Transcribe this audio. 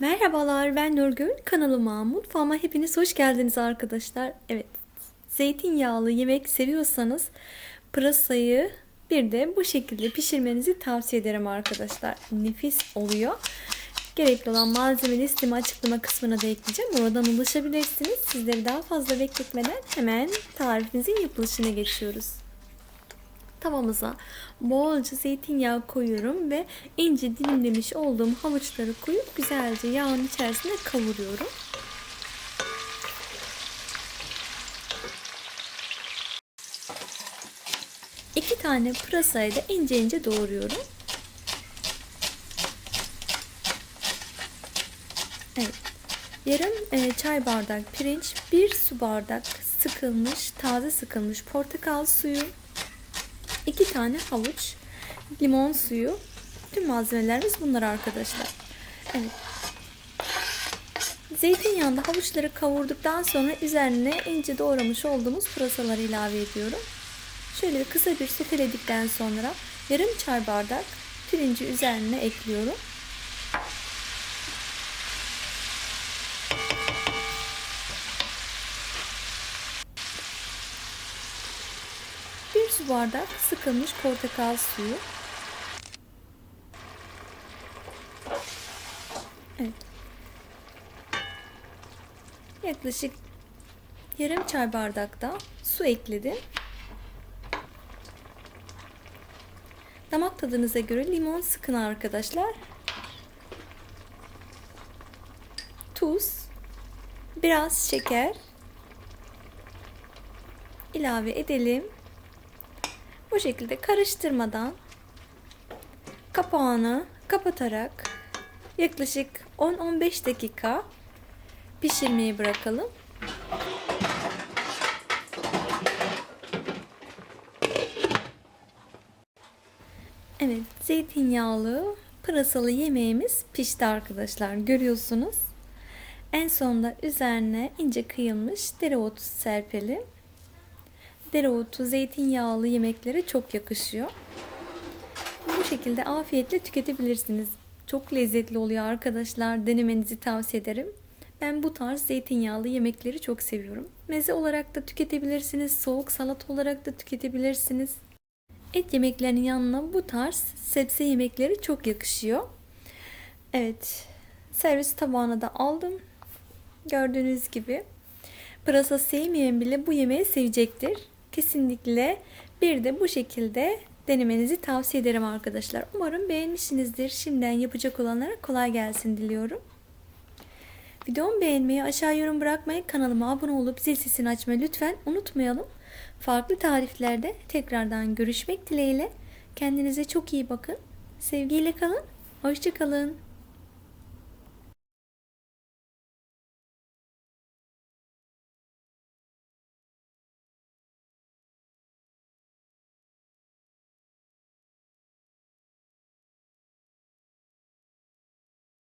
Merhabalar ben Nurgül. Kanalıma mutfağıma hepiniz hoş geldiniz arkadaşlar. Evet zeytinyağlı yemek seviyorsanız pırasayı bir de bu şekilde pişirmenizi tavsiye ederim arkadaşlar. Nefis oluyor. Gerekli olan malzeme listemi açıklama kısmına da ekleyeceğim. Oradan ulaşabilirsiniz. Sizleri daha fazla bekletmeden hemen tarifimizin yapılışına geçiyoruz. Tavamıza bolca zeytinyağı koyuyorum ve ince dilimlemiş olduğum havuçları koyup güzelce yağın içerisinde kavuruyorum. İki tane pırasayı da ince ince doğruyorum. Evet. Yarım e, çay bardak pirinç, bir su bardak sıkılmış, taze sıkılmış portakal suyu, 2 tane havuç, limon suyu. Tüm malzemelerimiz bunlar arkadaşlar. Evet. Zeytinyağında havuçları kavurduktan sonra üzerine ince doğramış olduğumuz pırasaları ilave ediyorum. Şöyle kısa bir soteledikten sonra yarım çay bardak pirinci üzerine ekliyorum. Bir su bardak sıkılmış portakal suyu. Evet. Yaklaşık yarım çay bardak da su ekledim. Damak tadınıza göre limon sıkın arkadaşlar. Tuz, biraz şeker ilave edelim. Bu şekilde karıştırmadan kapağını kapatarak yaklaşık 10-15 dakika pişirmeye bırakalım. Evet, zeytinyağlı pırasalı yemeğimiz pişti arkadaşlar. Görüyorsunuz. En sonda üzerine ince kıyılmış dereotu serpelim. Dereotu, zeytinyağlı yemeklere çok yakışıyor. Bu şekilde afiyetle tüketebilirsiniz. Çok lezzetli oluyor arkadaşlar. Denemenizi tavsiye ederim. Ben bu tarz zeytinyağlı yemekleri çok seviyorum. Meze olarak da tüketebilirsiniz. Soğuk salat olarak da tüketebilirsiniz. Et yemeklerinin yanına bu tarz sebze yemekleri çok yakışıyor. Evet. Servis tabağına da aldım. Gördüğünüz gibi. Pırasa sevmeyen bile bu yemeği sevecektir. Kesinlikle bir de bu şekilde denemenizi tavsiye ederim arkadaşlar. Umarım beğenmişsinizdir. Şimdiden yapacak olanlara kolay gelsin diliyorum. Videomu beğenmeyi, aşağı yorum bırakmayı, kanalıma abone olup zil sesini açmayı lütfen unutmayalım. Farklı tariflerde tekrardan görüşmek dileğiyle. Kendinize çok iyi bakın. Sevgiyle kalın. Hoşçakalın.